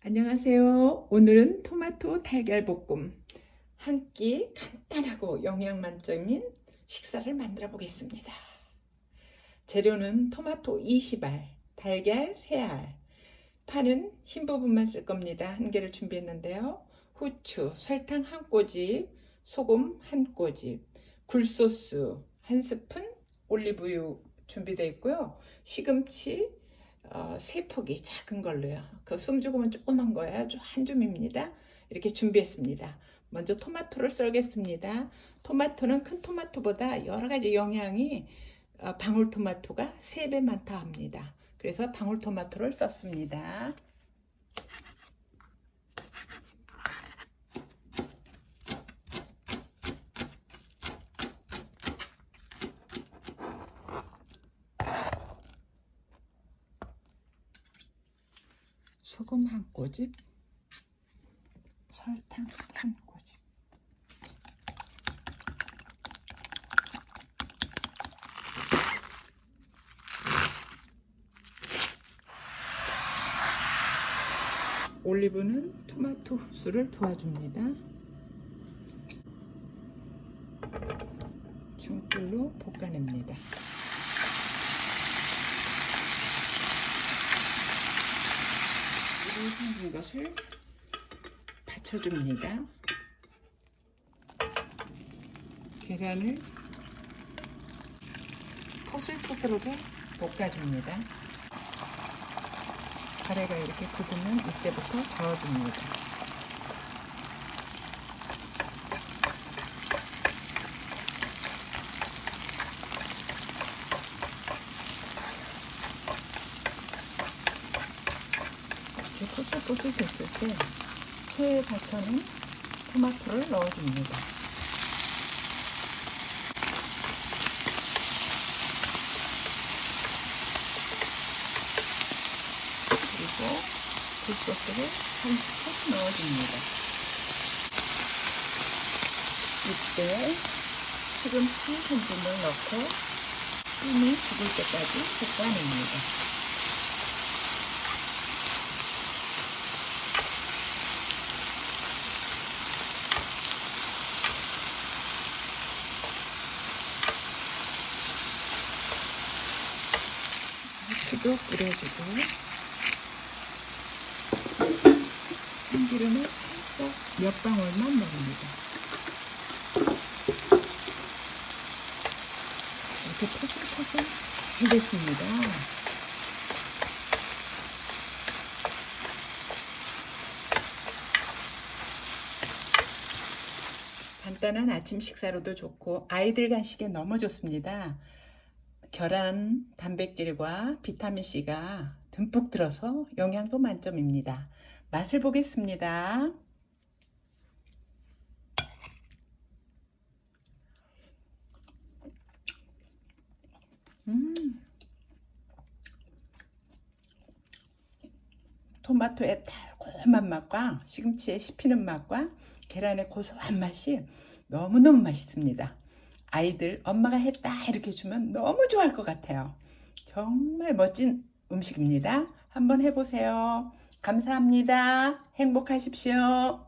안녕하세요. 오늘은 토마토 달걀 볶음 한 끼 간단하고 영양 만점인 식사를 만들어 보겠습니다. 재료는 토마토 20알, 달걀 3알, 파는 흰 부분만 쓸 겁니다. 한 개를 준비했는데요. 후추, 설탕 한 꼬집, 소금 한 꼬집, 굴소스 한 스푼, 올리브유 준비되어 있고요. 시금치 어, 세 포기 작은 걸로요. 그 숨죽으면 조그만 거예요. 좀한 줌입니다. 이렇게 준비했습니다. 먼저 토마토를 썰겠습니다. 토마토는 큰 토마토보다 여러 가지 영양이 어, 방울토마토가 3배 많다 합니다. 그래서 방울토마토를 썼습니다. 소금 한 꼬집, 설탕 한 꼬집. 올리브는 토마토 흡수를 도와줍니다. 중불로 볶아냅니다. 담근 것을 받쳐줍니다. 계란을 포슬포슬하게 볶아줍니다. 가래가 이렇게 굳으면 이때부터 저어줍니다. 포슬포슬 됐을 때 체에 받쳐놓은 토마토를 넣어줍니다. 그리고 굴소스를 한 스푼 넣어줍니다. 이때 시금치 한 줌을 넣고 숨이 죽을 때까지 볶아냅니다. 수도 뿌려주고 참기름을 살짝 몇 방울만 넣습니다. 이렇게 포슬포슬 해겠습니다. 간단한 아침 식사로도 좋고 아이들 간식에 너무 좋습니다. 계란, 단백질과 비타민C가 듬뿍 들어서 영양도 만점입니다. 맛을 보겠습니다. 음. 토마토의 달콤한 맛과 시금치의 씹히는 맛과 계란의 고소한 맛이 너무너무 맛있습니다. 아이들 엄마가 했다 이렇게 주면 너무 좋아할 것 같아요. 정말 멋진 음식입니다. 한번 해보세요. 감사합니다. 행복하십시오.